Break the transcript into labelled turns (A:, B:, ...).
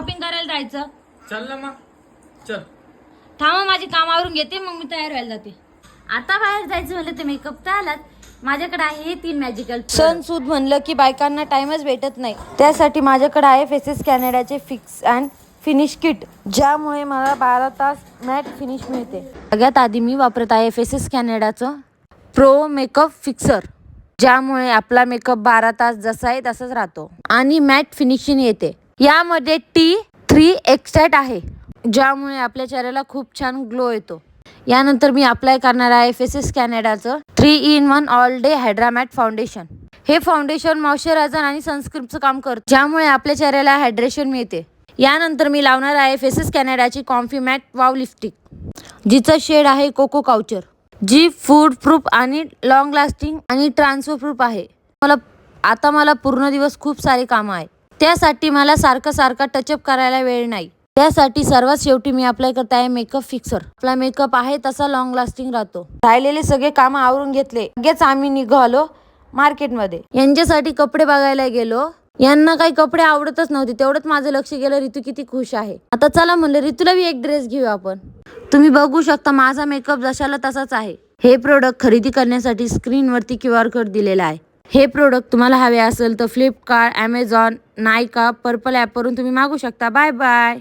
A: Shopping करायला जायचं.
B: चल ना मग. चल.
A: थांबा माझी कामावरून घेते मग मी तयार व्हायला जाते. आता बाहेर जायचं म्हणलं तर मेकअप तर आलाच. माझ्याकडे आहे हे तीन मॅजिकल
C: सण सूद म्हणलं की बायकांना टाइमच भेटत नाही. त्यासाठी माझ्याकडे आहे फेसेस कॅनेडाचे फिक्स अँड फिनिश किट ज्यामुळे मला बारा तास मॅट फिनिश मिळते. सगळ्यात आधी मी वापरत आहे फेसेस कॅनेडाचं प्रो मेकअप फिक्सर ज्यामुळे आपला मेकअप बारा तास जसा आहे तसाच राहतो. आणि मॅट फिनिशिंग येते. यामध्ये टी थ्री एक्स्ट्रॅट आहे ज्यामुळे आपल्या चेहऱ्याला खूप छान ग्लो येतो. यानंतर मी अप्लाय करणार आहे Faces कॅनडाचं three in one all day hydramatte foundation हे फाउंडेशन मॉइश्चरायझर आणि सनस्क्रीनचं काम करतं ज्यामुळे आपल्या चेहऱ्याला हायड्रेशन मिळते. यानंतर मी लावणार आहे फेसिस कॅनडाची कॉम्फी मॅट वाव लिपस्टिक जिचा शेड आहे कोको काउचर जी फूड प्रूफ आणि लॉंग लास्टिंग आणि ट्रान्सफर प्रूफ आहे. मला आता मला पूर्ण दिवस खूप सारे कामं आहे त्यासाठी मला सारखं सारखं टचअप करायला वेळ नाही. त्यासाठी सर्वात शेवटी मी अप्लाय करत आहे मेकअप फिक्सर आपला मेकअप आहे तसा लॉंग लास्टिंग राहतो. राहिलेले सगळे कामं आवरून घेतले. लगेच आम्ही निघालो मार्केटमध्ये. यांच्यासाठी कपडे बघायला गेलो. यांना काही कपडे आवडतच नव्हते. तेवढंच माझं लक्ष गेलं ऋतू किती खुश आहे. आता चला म्हणलं ऋतूला बी एक ड्रेस घेऊ आपण. तुम्ही बघू शकता माझा मेकअप जशाला तसाच आहे. हे प्रोडक्ट खरेदी करण्यासाठी स्क्रीनवरती क्यू आर कोड दिलेला आहे. हे प्रोडक्ट तुम्हाला हवे असेल तर फ्लिपकार्ट ॲमेझॉन नायका पर्पल ॲपवरून तुम्ही मागू शकता. Bye bye